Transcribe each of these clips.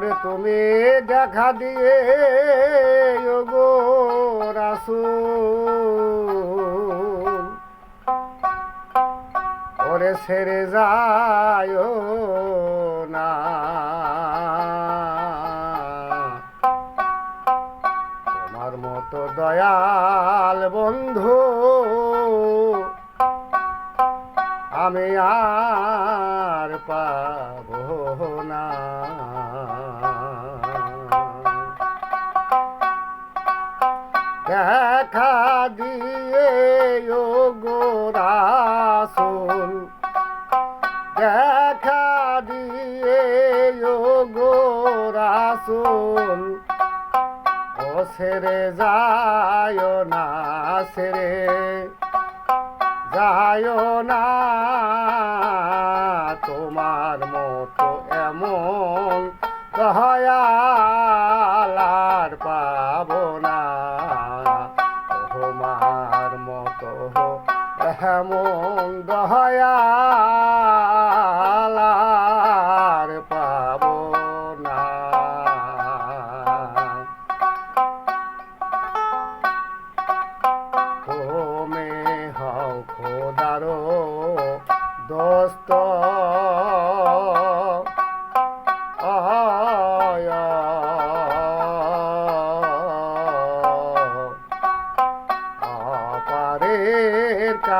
ওরে তুমি দেখা দিয়ে গো রাসূল। ওরে ছেড়ে যায় না। তোমার মতো দয়াল বন্ধু আমি আর পাবো না। দেখা দিয়ে, ও গো রাসূল। দেখা দিয়ে, ও গো রাসূল। ও সেরে যায় না, সেরে যায় না।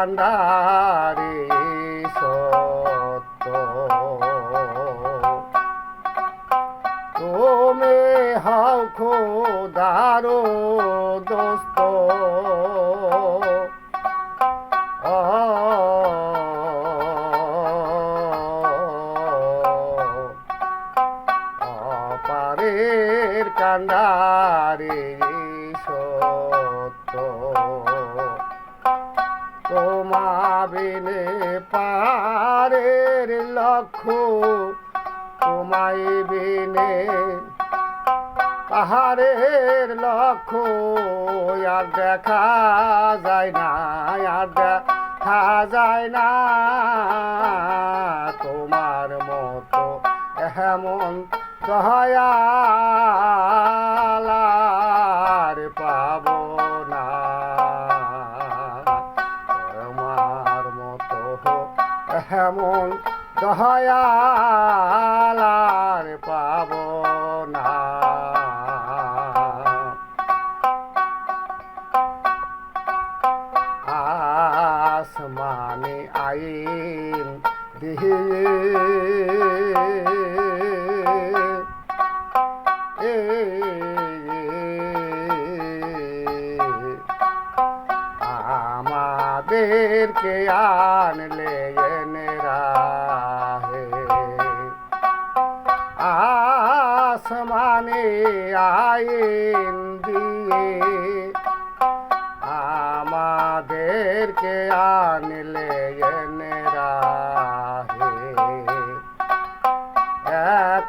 কান্ডারে সত্য। তুমি হাও খোদারো দোস্ত। অপারের কান্ডারে তোমা বিনে পারের লক্ষ্য তোমায় পাহাড়ের লক্ষ আর দেখা যায় না, আর দেখা যায় না। তোমার মতো এমন দয়ালার এমন দয়ালার আমাদেরকে আনলে এনে রাহে আসমানে আইন দিয়ে আমাদেরকে আনলে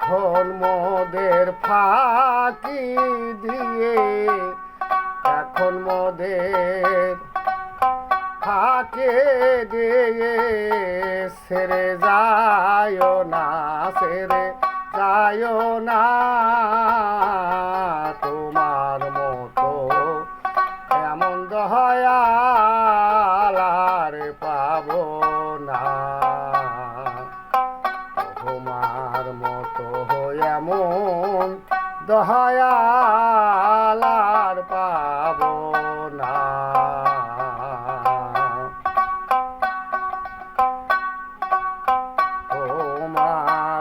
এখন মোদের ফাঁকি দিয়ে, এখন মোদের ফাঁকে দিয়ে সেরে যায় না, সেরে যায় না। তোমার মতো এমন দয়ালার পাব না। তোমার মতো এমন দয়ালার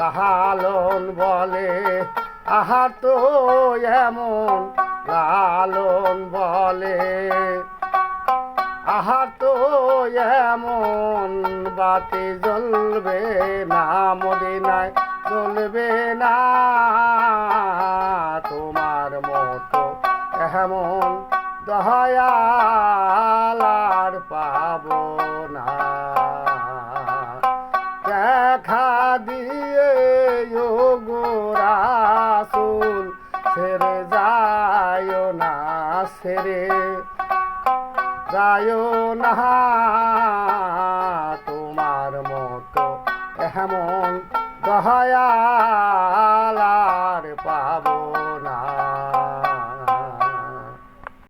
লালন বলে, আহা তো এমন লালন বলে। আহা তো এমন বাতি জ্বলবে না, মদিনায় জ্বলবে না। তোমার মতো এমন দয়ালার পাব না। যায় না তোমার মতো এমন দয়ালা